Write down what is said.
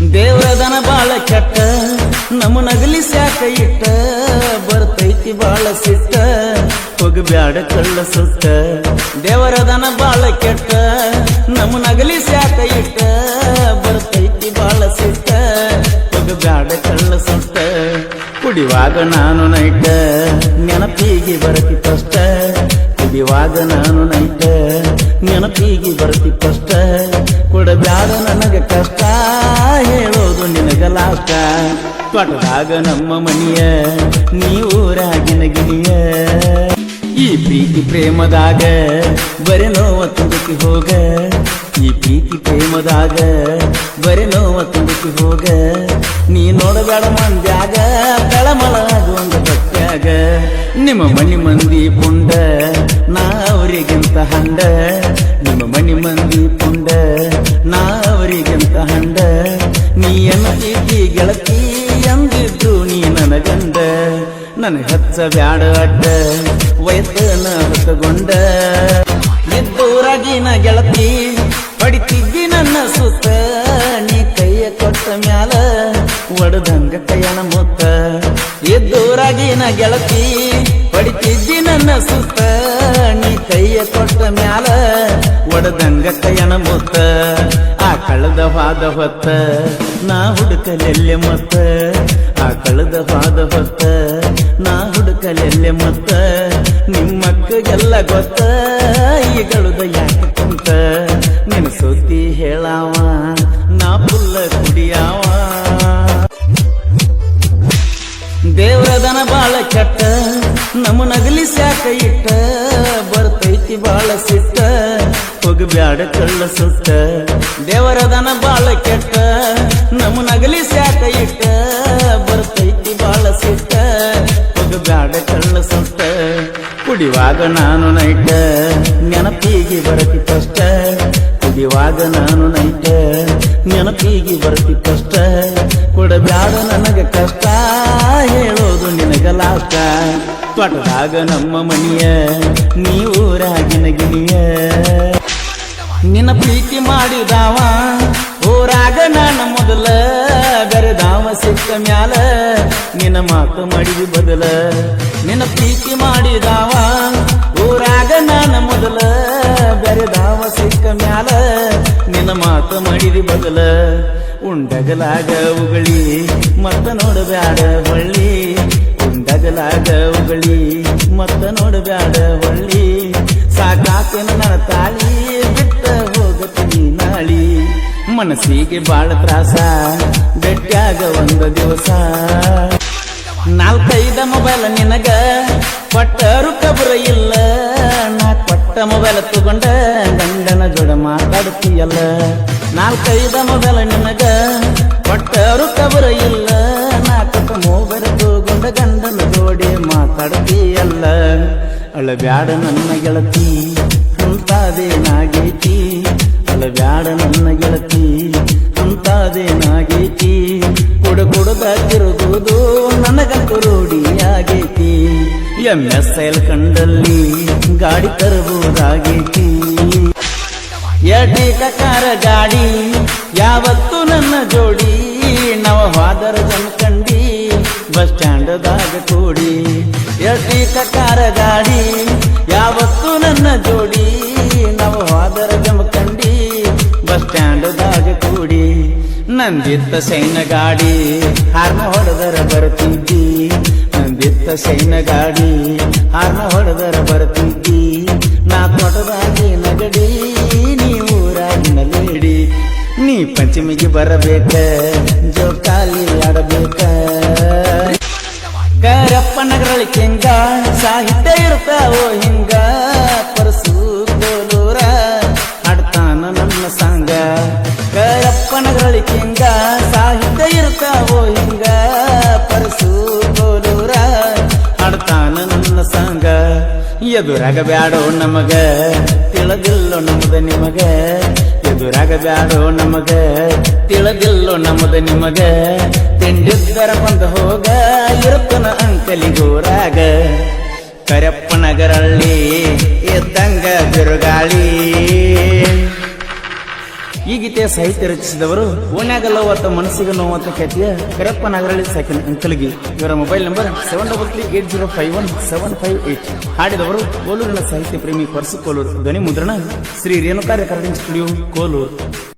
ದೇವರದನ ಬಾಳ ಕೆಟ್ಟ, ನಮ್ಮ ಸ್ಯಾಕ ಇಟ್ಟ, ಬರ್ತೈತಿ ಬಾಳ ಸಿಟ್ಟ, ಹೋಗಬ್ಯಾಡ ಕಳ್ಳ ಸುಟ್ಟ. ದೇವರದನ ಬಾಳ ಕೆಟ್ಟ, ನಮ್ಮ ನಗಲಿ ಸ್ಯಾಕ ಇಟ್ಟ, ಬರ್ತೈತಿ ಬಾಳ ಸಿಟ್ಟ, ಹೋಗಬ್ಯಾಡ ಕಳ್ಳ ಸುಟ್ಟ. ಕುಡಿವಾಗ ನಾನು ನೈಟ, ನೆನಪಿಗೆ ಬರತಿ ಕಷ್ಟ. ಕುಡಿವಾಗ ನಾನು ನೈಟ, ನೆನಪಿಗೆ ಬರತಿ ಕಷ್ಟ. ಕೊಡಬ್ಯಾಡ ನನಗೆ ಕಷ್ಟ, ಹೇಳೋದು ನಿನಗ ಲಾಷ್ಟ. ತೊಟದಾಗ ನಮ್ಮ ಮನಿಯ, ನೀ ಊರಾಗಿನ ಗಿನಿಯ ಈ ಪ್ರೀತಿ ಪ್ರೇಮದಾಗ ಬರೆ ನೋವ ಹೋಗ. ಈ ಪ್ರೀತಿ ಪ್ರೇಮದಾಗ ಬರೆ ನೋವ ತುಂಬಿ ಹೋಗ. ನೀ ನೋಡಬೇಡ ಮಂದ್ಯಾಗ, ತಳಮಳ ಆಗುವಂಗ ಬಟ್ಟ್ಯಾಗ. ನಿಮ್ಮ ಮನಿ ಮಂದಿ ಪುಂಡ, ನಾ ಅವರಿಗಿಂತ ಹಂಡ. ನಿಮ್ಮ ಮನಿ ಮಂದಿ ಪುಂಡ, ನಾ ಅವರಿಗಂತ ಹಂಡ. ನೀ ಎನ್ನತೀತಿ ಗೆಳತಿ ಎಂದಿದ್ದು ನೀ ನನಗಂಡ ನನಗೆ ಹಚ್ಚ ಬ್ಯಾಡ ಅಡ್ಡ ವಯಸ್ಸನ ಹೊತ್ತಗೊಂಡ ಎದ್ದೂರಾಗಿನ ಗೆಳತಿ, ಪಡಿತಿದ್ದಿ ನನ್ನ ಸುತ್ತ. ನೀ ಕೈಯ ಕೊಟ್ಟ ಮ್ಯಾಲ ಒಡದಂಗ ಕೈಯಣ ಮುತ್ತ. ಎದ್ದೂರಾಗಿನ ಗೆಳತಿ ಪಡಿತಿದ್ದಿ ನನ್ನ ಸುತ್ತ ನೀ ಕೈಯ ಕೊಟ್ಟ ಮ್ಯಾಲ ಒಡದಂಗ ಕೈಯನ ಮುತ್ತ. ಆ ಕಳೆದ ಹಾದ ಹೊತ್ತ ನಾ ಹುಡುಕಲೆಲ್ಲೆ ಮತ್ತ. ಆ ಕಳೆದ ಹಾದ ಹೊತ್ತ ನಾ ಹುಡುಕಲೆಲ್ಲೆ ಮತ್ತ. ನಿಮ್ಮಕ್ಕಗೆಲ್ಲ ಗೊತ್ತ ಈ ಈಗಳುದ ಯಾಕೆ ಕುಂತ? ನಿನ್ನ ಸುದ್ದಿ ಹೇಳಾವ, ನಾ ಪುಲ್ಲ ಕುಡಿಯಾವ. ಬಾಳ ಕೆಟ್ಟ, ನಮ್ಮ ನಗಲಿ ಸ್ಯಾಕ ಇಟ್ಟ, ಬರ್ತೈತಿ ಬಾಳ ಸಿಟ್ಟ ಹೋಗಬ್ಯಾಡ ಕಳ್ಳ ಸುಟ್ಟ. ದೇವರದನ ಬಾಳ ಕೆಟ್ಟ, ನಮ್ಮ ನಗಲಿ ಸ್ಯಾಕ ಇಟ್ಟ, ಬರ್ತೈತಿ ಬಾಳ ಸಿಟ್ಟ ಹೋಗಬ್ಯಾಡ ಕಳ್ಳ ಸುಟ್ಟ. ಕುಡಿವಾಗ ನಾನು ನೈಟ, ನೆನಪಿಗೆ ಬರತಿ ಕಷ್ಟ. ಕುಡಿವಾಗ ನಾನು ನೈಟ, ನೆನಪಿಗೆ ಬರತಿ ಕಷ್ಟ. ಕೊಡಬ್ಯಾಡ ನನಗೆ ಕಷ್ಟ. ತೊಟದಾಗ ನಮ್ಮ ಮನಿಯ, ನೀವು ರಾಗಿನ ಗಿಣಿಯ. ನಿನ್ನ ಪ್ರೀತಿ ಮಾಡಿದಾವ, ಓ ರಾಗ ನಾನು ಮೊದಲ. ಬೆರೆದಾವ ಸಿಕ್ಕ ಮ್ಯಾಲ, ನಿನ್ನ ಮಾತು ಮಡಿದು ಬದಲ. ನಿನ್ನ ಪ್ರೀತಿ ಮಾಡಿದಾವ ರಾಗ ನಾನು ಮೊದಲ. ಬೆರೆದಾವ ಸಿಕ್ಕ ಮ್ಯಾಲ, ನಿನ್ನ ಮಾತು ಮಡಿದು ಬದಲ. ಉಂಡಗಲಾಗ ಉಗಳಿ, ಮತ್ತ ನೋಡಬ್ಯಾಡ ಹೊಳ್ಳಿ. ಉಂಡಗಲಾಗ ಉಗಳಿ ಮತ್ತ ನೋಡಬ್ಯಾಡ ಹೊಳ್ಳಿ ಸಾಕಾತೇನ ನನ್ನ ತಾಳಿ ಬಿಟ್ಟ ಹೋಗತೀನಿ ನಾಳಿ. ಮನಸ್ಸಿಗೆ ಬಾಳ ತ್ರಾಸ ಬೆಟ್ಟಾಗ ಒಂದು ದಿವಸ. ನಾಲ್ಕೈದ ಮೊಬೈಲ್ ನಿನಗ ಕೊಟ್ಟರು ಕಬರ ಇಲ್ಲ. ನಾ ಕೊಟ್ಟ ಮೊಬೈಲ್ ತಗೊಂಡ ಗಂಡನ ಜೋಡ ಮಾತಾಡ್ತೀಯಲ್ಲ. ನಾಲ್ಕೈದ ಮೊಬೈಲ್ ನಿನಗ ಅಳಬ್ಯಾಡ ನನ್ನ ಗೆಳತಿ ಅಂತಾದೇನಾಗೈತಿ ಅಳಬ್ಯಾಡ ನನ್ನ ಗೆಳತಿ ಅಂತಾದೇನಾಗೈತಿ ಕೊಡ ಕೊಡದಾಗಿರುವುದು ನನಗಂತೂ ರೂಢಿಯಾಗೈತಿ. ಎಂ ಎಸ್ ಎಲ್ ಕಂಡಲ್ಲಿ ಗಾಡಿ ತರಬಹುದಾಗೈತಿ ಎಟಿ ಕಕಾರ ಗಾಡಿ ಯಾವತ್ತು ನನ್ನ ಜೋಡಿ ನವ ಹಾದರ ಜಮಕಂಡಿ ಸ್ಟ್ಯಾಂಡದಾಗ ಕೂಡಿ ಎಟಿ ಕಕಾರ ಗಾಡಿ ಯಾವತ್ತು ನನ್ನ ಜೋಡಿ, ನಾವು ಹಾದರ ಜಮಕಂಡಿ ಬಸ್ ಸ್ಟ್ಯಾಂಡದಾಗ ಕೂಡಿ, ನಂದಿತ್ತ ಸೈನ ಗಾಡಿ ಹಾರ್ನ ಹೊಡೆದರ ಬರ್ತಿದ್ದಿ ನಂದಿತ್ತ ಸೈನ ಗಾಡಿ ಹಾರ್ನ ಹೊಡೆದರ ಬರ್ತಿದ್ದಿ ನಾ ತೋಟದಾಗಿ ನಗಡಿ, ನೀ ಊರಾಗಿನ ಲೇಡಿ ನೀ ಪಂಚಮಿಗೆ ಬರಬೇಕ, ಜೋಕಾಲಿ ಆಡಬೇಕ. ಕರಪ್ಪ ನಗರಳಿ ಕೆಂಗ ಸಾಹಿತ್ಯ ಇರ್ತಾವೋ ಹಿಂಗ? ಪರಸು ಕೋಲೂರ ಹಾಡ್ತಾನ ನನ್ನ ಸಾಂಗ. ಕರಪ್ಪ ನಗರಳಿ ಕೆಂಗ ಸಾಹಿತ್ಯ ಇರ್ತಾವೋ ಹಿಂಗ? ಪರಸು ಕೋಲೂರ ಹಾಡ್ತಾನ ನನ್ನ ಸಾಂಗ. ಎದುರಾಗ ಬ್ಯಾಡೋ ನಮಗ, ತಿಳಿದಿಲ್ಲೋ ನಮ್ದ ನಿಮಗ. ಎದುರಾಗ ಬ್ಯಾಡೋ ನಮಗ ತಿಳಿದಿಲ್ಲೋ ನಮದ ನಿಮಗ. ತಿಂಡಿದ್ದರ ಬಂದ ಹೋಗ, ಇರುತ್ತನ ಅಂಕಲಿಗೋರಾಗ ಗೋರಾಗ ನಗರಲ್ಲಿ ಎದ್ದಂಗ ಬಿರುಗಾಳಿ. ಈ ಗೀತೆಯ ಸಾಹಿತ್ಯ ರಚಿಸಿದವರು ಓಣ್ಯಾಗಲ್ಲ ಅಥವಾ ಮನಸ್ಸಿಗೆ ನೋವಂತ ಖ್ಯಾತಿಯ ಕರಪ್ಪ ನಾಗರಳ್ಳಿ ಸಾಕಿನ ಅಂಕಲ್ಗಿ. ಇವರ mobile number seven double three eight zero five one seven five eight ಹಾಡಿದವರು ಕೋಲೂರಿನ ಸಾಹಿತ್ಯ ಪ್ರೇಮಿ ಪರ್ಸು ಕೋಲೂರು, ಧ್ವನಿ ಮುದ್ರಣ ಶ್ರೀ ರೇಣುಕಾ ರೆಕಾರ್ಡಿಂಗ್ ಸ್ಟುಡಿಯೋ ಕೋಲೂರು.